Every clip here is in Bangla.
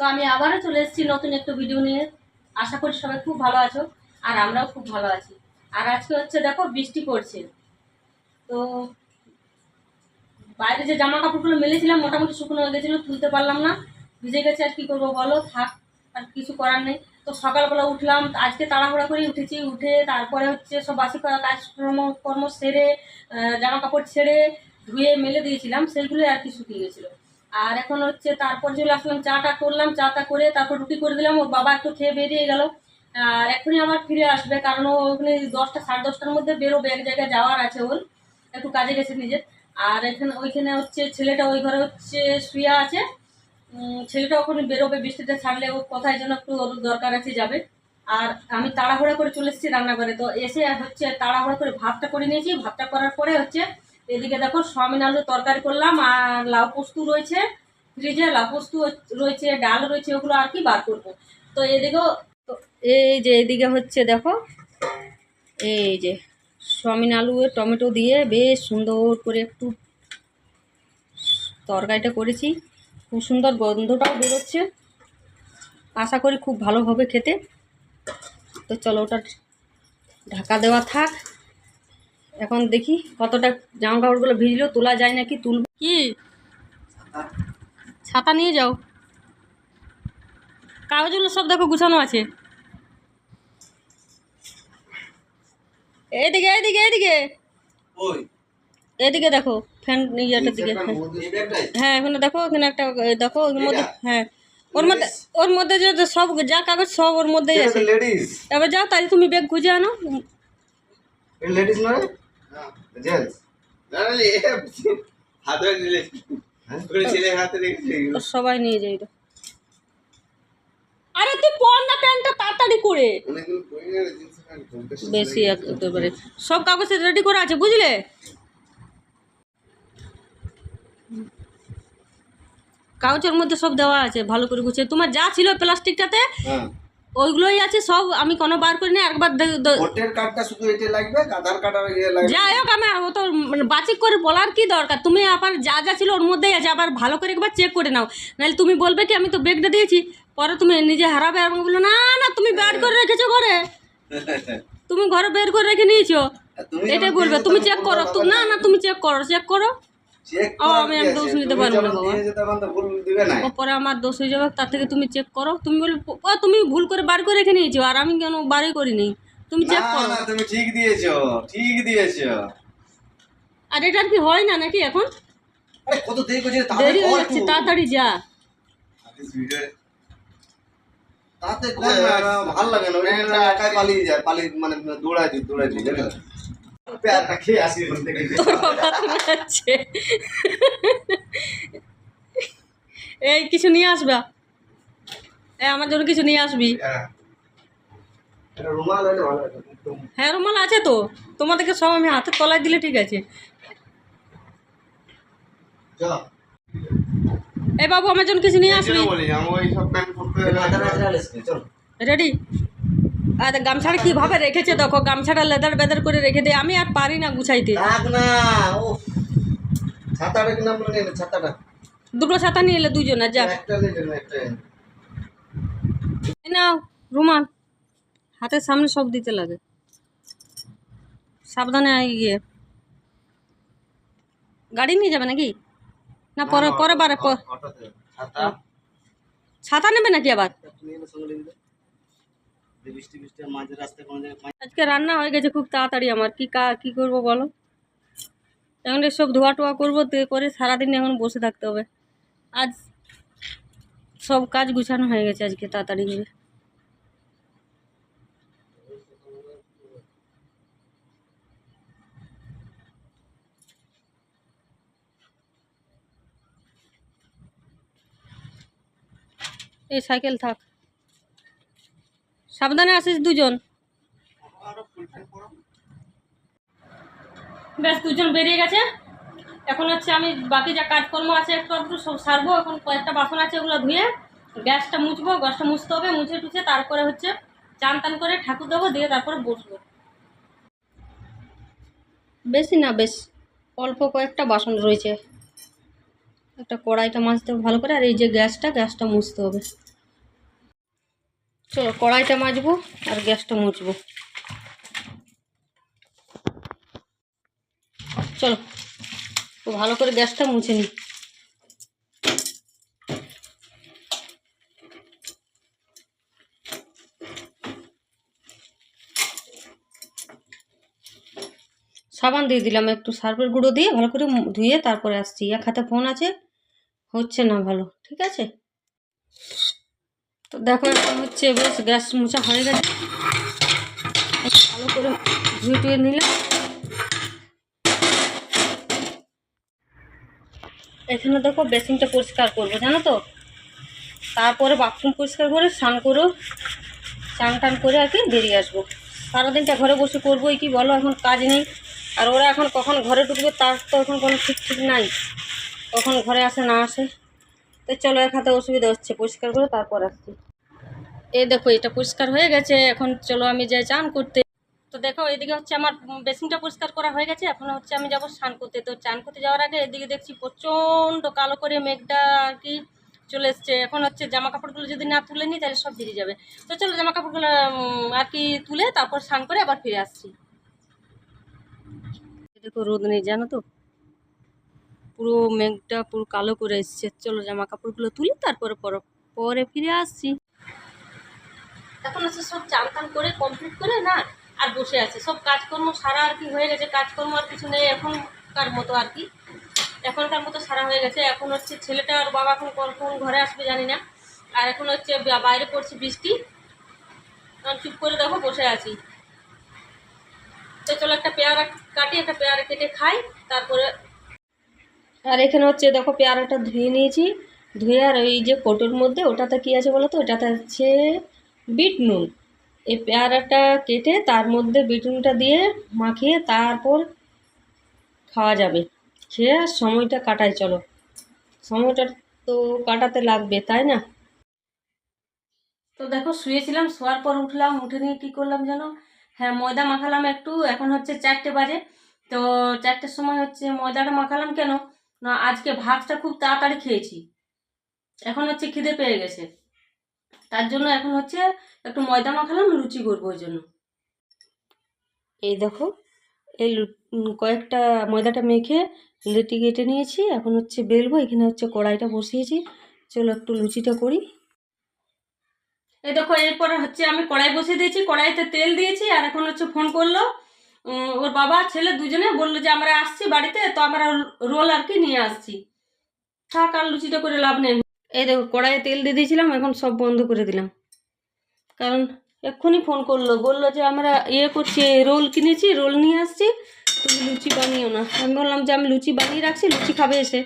তো আমি আবারও চলে এসেছি নতুন একটা ভিডিও নিয়ে। আশা করি সবাই খুব ভালো আছো আর আমরাও খুব ভালো আছি। আর আজকে হচ্ছে দেখো বৃষ্টি পড়ছে। তো বাইরে যে জামা কাপড়গুলো মেলেছিলাম, মোটামুটি শুকনো হয়ে গেছিল, তুলতে পারলাম না। ভিজে গেছে, আর কী করব বলো? থাক, আর কিছু করার নেই। তো সকালবেলা উঠলাম আজকে তাড়াহুড়া করে উঠেছি। উঠে তারপরে হচ্ছে সব বাসি করা কাজকর্ম, কর্ম সেরে জামা কাপড় ছেড়ে, ধুয়ে মেলে দিয়েছিলাম। সেইগুলো আর কি শুকিয়ে গেছিল। আর এখন হচ্ছে তারপর চলে আসলাম, চাটা করলাম, চাটা করে তারপর রুটি করে দিলাম, ওর বাবা একটু খেয়ে বেরিয়ে গেল। আর এখনই আবার ফিরে আসবে, কারণ ও ওখানে দশটা, সাড়ে দশটার মধ্যে বেরোবে, এক জায়গায় যাওয়ার আছে ওর। একটু কাজে গেছে নিজের। আর এখানে ওইখানে হচ্ছে ছেলেটা ওই ঘরে হচ্ছে শুয়ে আছে। ছেলেটা ওখানে বেরোবে, বৃষ্টিটা ছাড়লে ও কোথায় যেন একটু ওর দরকার আছে যাবে। আর আমি তাড়াহুড়া করে চলে এসেছি রান্নাঘরে। তো এসে হচ্ছে তাড়াহুড়া করে ভাতটা করে নিয়েছি। ভাতটা করার পরে হচ্ছে এদিকে দেখো, সয়াবিন আলু তরকারি করলাম, আর লাউ পোস্ত রয়েছে, ফ্রিজে লাউ পোস্ত রয়েছে, ডাল রয়েছে, ওগুলো আর কি বার করব। তো এদিকেও এই যে এদিকে হচ্ছে দেখো, এই যে সয়াবিন আলু টমেটো দিয়ে বেশ সুন্দর করে একটু তরকারিটা করেছি। খুব সুন্দর গন্ধটাও বেরোচ্ছে। আশা করি খুব ভালো হবে খেতে। তো চলো ওটা ঢাকা দেওয়া থাক। এখন দেখি কতটা জামা কাপড়গুলো ভিজলো তোলা যায় নাকি তুলব? কি? ছাতা নিয়ে যাও। কাগজগুলো সব দেখো গুছানো আছে। এদিকে এদিকে এদিকে। এদিকে দেখো ফ্যান ইয়েটার দিকে হ্যাঁ। হ্যাঁ এখানে দেখো এখানে একটা দেখো ওর মধ্যে হ্যাঁ। ওর মধ্যে ওর মধ্যে যে সব যা কাগজ সব ওর মধ্যেই আছে। লেডিস এবার যাও তাই তুমি ব্যাগ খুঁজে আনো। লেডিস নয়? জেন্টস না না হাতে নিলে। করে ছেলে হাতে রেখেছে সবাই নিয়ে যাই তো আরে তুই পর না প্যান্টটা তাড়াতাড়ি করে। বেশি একেবারে। সব কাগজ রেডি করা আছে বুঝলে? কাগজের মধ্যে সব দেওয়া আছে ভালো করে গুছিয়ে। তোমার যা ছিল প্লাস্টিকটাতে হ্যাঁ। ওইগুলোই আছে সব আমি কোনো বার করি না একবার দে- দে- ভোটের কার্ডটা শুধু এটা লাগবে? আধার কার্ড আর ইয়ে লাগবে? যাই হোক আমি ও তো মানে বাচিক করে বলার কি দরকার? তুমি আবার যা যা ছিল ওর মধ্যেই আছে আবার ভালো করে একবার চেক করে নাও। নাহলে তুমি বলবে কি আমি তো ব্যাগটা দিয়েছি। পরে তুমি নিজে হারাবে আর আমাকে বলল না না তুমি বের করে রেখেছো ঘরে। তুমি ঘরে বের করে রেখে নিয়েছো। এটাই বলবে তুমি চেক করো। না না তুমি চেক করো চেক করো। চেক আমি কি আর আছে? দোষ নিতে তুমি পারব না বাবা। দিয়েছ তখন তো ভুল দিবে না পরে আমার দোষ হয়ে যাবে তার থেকে তুমি চেক করো। তুমি বলবে ও তুমি ভুল করে বার করে রেখে নিয়েছো আর আমি কেন বারই করিনি? তুমি চেক করো। না তুমি ঠিক দিয়েছ ঠিক দিয়েছ। আর এটা আর কি হয় না নাকি এখন? আরে কত দেরি তাতে হয়ে যাচ্ছে তাড়াতাড়ি যা। তাতে কর ভালো লাগে না একাই পালিয়ে যায় পালিয়ে মানে দৌড়ায় দৌড়ায় প্যারটা খেয়ে আসি ওখান থেকে তোর কথা শোনা যাচ্ছে এই কিছু নিয়ে আসবা? এই আমার জন্য কিছু নিয়ে আসবি? হ্যাঁ। রুমাল হতো হ্যাঁ আছে তো। তোমাদেরকে সব আমি হাতের তলায় দিলে ঠিক আছে। এই বাবু আমার জন্য কিছু নিয়ে আসবি? বলি আমি ওই সব প্যান্ট পরতে চল। রেডি আর গামছাটা কীভাবে রেখেছে দেখো গামছাটা লেদার বেদার করে রেখে দেয় আমি আর পারি না গুছাইতে। দুটো ছাতা নিয়ে এলে দুজনে যা নাও রুমাল। হাতের সামনে সব দিতে লাগে। সাবধানে গিয়ে। গাড়ি নিয়ে যাবে নাকি? না পরে পরে বারে ছাতা? নেবে নাকি আবার একটু নিয়ে নে সঙ্গে নিয়ে নে। যে আজকে রান্না হয়ে গেছে খুব তাড়াতাড়ি আমার। কি কা কি করব বলো? এখন সব ধোয়া টোয়া করব করে সারাদিন এখন বসে থাকতে হবে। আজ সব কাজ গুছানো হয়ে গেছে আজকে তাড়াতাড়ি করে। এই সাইকেল থাক। সাবধানে আসিস দুজন। ব্যাস, দুজন বেরিয়ে গেছে। এখন হচ্ছে আমি বাকি যা কাজকর্ম আছে একটু একটু সব সারবো। এখন কয়েকটা বাসন আছে ওগুলো ধুয়ে গ্যাসটা মুছবো, গ্যাসটা মুছতে হবে, মুছে টুছে তারপরে হচ্ছে চান টান করে ঠাকুর দেবো, দিয়ে তারপরে বসবো। বেশি না, বেশ অল্প কয়েকটা বাসন রয়েছে। একটা কড়াইটা মাজতে ভালো করে, আর এই যে গ্যাসটা গ্যাসটা মুছতে হবে। চলো কড়াইটা মাজবো আর গ্যাসটা মুছবো। চলো ভালো করে গ্যাসটা মুছে নিই সাবান দিয়ে দিলাম একটু, সার্ফের গুঁড়ো দিয়ে ভালো করে ধুয়ে তারপরে আসছি। এক হাতে ফোন আছে, হচ্ছে না ভালো, ঠিক আছে? তো দেখো এখন হচ্ছে বেশ গ্যাস মোছা হয়ে গেছে। ভালো করে ধুয়ে টুয়ে নিলাম। এখানে দেখো বেসিনটা পরিষ্কার করব, জানো তো? তারপরে বাথরুম পরিষ্কার করে স্নান করো, স্নান টান করে আর কি বেরিয়ে আসব। সারাদিনটা ঘরে বসে করবোই, কি বলো? এখন কাজ নেই। আর ওরা এখন কখন ঘরে ঢুকবে তার তো এখন কোনো ঠিক ঠিক নাই। কখন ঘরে আসে না আসে। তো চলো এক হাতে অসুবিধা হচ্ছে, পরিষ্কার করে তারপর আসছি। এই দেখো, এটা পরিষ্কার হয়ে গেছে, এখন চলো আমি যাই চান করতে। তো দেখো, এদিকে হচ্ছে আমার বেসিনটা পরিষ্কার করা হয়ে গেছে, এখন হচ্ছে আমি যাব স্নান করতে। তো চান করতে যাওয়ার আগে এদিকে দেখছি প্রচণ্ড কালো করে মেঘটা আর কি চলে এসছে। এখন হচ্ছে জামা কাপড়গুলো যদি না তুলে নিই, তাহলে সব ভিজে যাবে। তো চলো জামা কাপড়গুলো আর কি তুলে তারপর স্নান করে আবার ফিরে আসছি। দেখো রোদ নেই, জানো তো? পুরো মেঘটা পুরো কালো করে এসছে। চলো জামা কাপড়গুলো তুলি, তারপরে পরে ফিরে আসছি। এখন হচ্ছে সব চান টান করে কমপ্লিট করে না, আর বসে আছে। সব কাজকর্ম সারা আর কি হয়ে গেছে, কাজকর্ম আর কিছু নেই এখনকার মতো আর কি। এখনকার মতো সারা হয়ে গেছে। এখন হচ্ছে ছেলেটা আর বাবা এখন কখন ঘরে আসবে জানি না। আর এখন হচ্ছে বাইরে পড়ছে বৃষ্টি। চুপ করে দেখো, বসে আছি। তো চলো একটা পেয়ারা কাটি, একটা পেয়ারা কেটে খাই, তারপরে আর এখানে হচ্ছে দেখো পেয়ারাটা ধুয়ে নিয়েছি। ধুয়ে আর ওই যে কোটোর মধ্যে ওটাতে কী আছে বলো তো? ওটাতে হচ্ছে বিট নুন। এই পেয়ারাটা কেটে তার মধ্যে বিট নুনটা দিয়ে মাখিয়ে তারপর খাওয়া যাবে। খেয়ে সময়টা কাটাই, চলো। সময়টা তো কাটাতে লাগবে, তাই না? তো দেখো শুয়েছিলাম, শোয়ার পর উঠলাম, উঠে নিয়ে কী করলাম যেন হ্যাঁ ময়দা মাখালাম একটু, এখন হচ্ছে চারটে বাজে। তো চারটের সময় হচ্ছে ময়দাটা মাখালাম কেন? না আজকে ভাতটা খুব তাড়াতাড়ি খেয়েছি। এখন হচ্ছে খিদে পেয়ে গেছে। তার জন্য এখন হচ্ছে একটু ময়দা মাখালাম লুচি করব ওই জন্য। এই দেখো এই কয়েকটা ময়দাটা মেখে লেটি কেটে নিয়েছি। এখন হচ্ছে বেলবো এখানে হচ্ছে কড়াইটা বসিয়েছি। চলো একটু লুচিটা করি। এই দেখো এরপরে হচ্ছে আমি কড়াই বসিয়ে দিয়েছি কড়াইতে তেল দিয়েছি আর এখন হচ্ছে ফোন করল ওর বাবা ছেলে দুজনে বলল যে, আমরা আসছি বাড়িতে, তো আমরা রোল আর কি নিয়ে আসছি। থাক, আর লুচিটা করে লাভ নেই। এই দেখো, কড়াইয়ে তেল দিয়ে দিয়েছিলাম, এখন সব বন্ধ করে দিলাম। কারণ এক্ষুনি ফোন করল, বলল যে, আমরা ইয়ে করছি, রোল কিনেছি, রোল নিয়ে আসছি, তুমি লুচি বানিও না। আমি বললাম যে, আমি লুচি বানিয়ে রাখছি, লুচি খাবে এসে।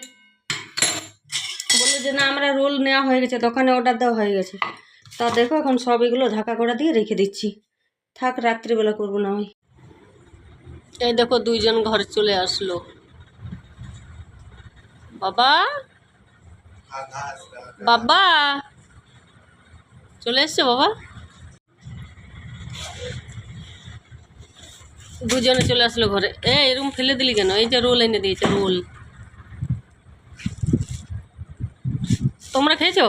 বলল যে, না, আমরা রোল নেওয়া হয়ে গেছে, দোকানে অর্ডার দেওয়া হয়ে গেছে। তা দেখো, এখন সব এগুলো ঢাকা করা দিয়ে রেখে দিচ্ছি। থাক, রাত্রিবেলা করব না ওই এই দেখো দুইজন ঘরে চলে আসলো। বাবা? বাবা? চলে এসছে বাবা? দুজনে চলে আসলো ঘরে। এ এরকম ফেলে দিলি কেন? এই যে রোল এনে দিয়েছে রোল তোমরা খেয়েছো?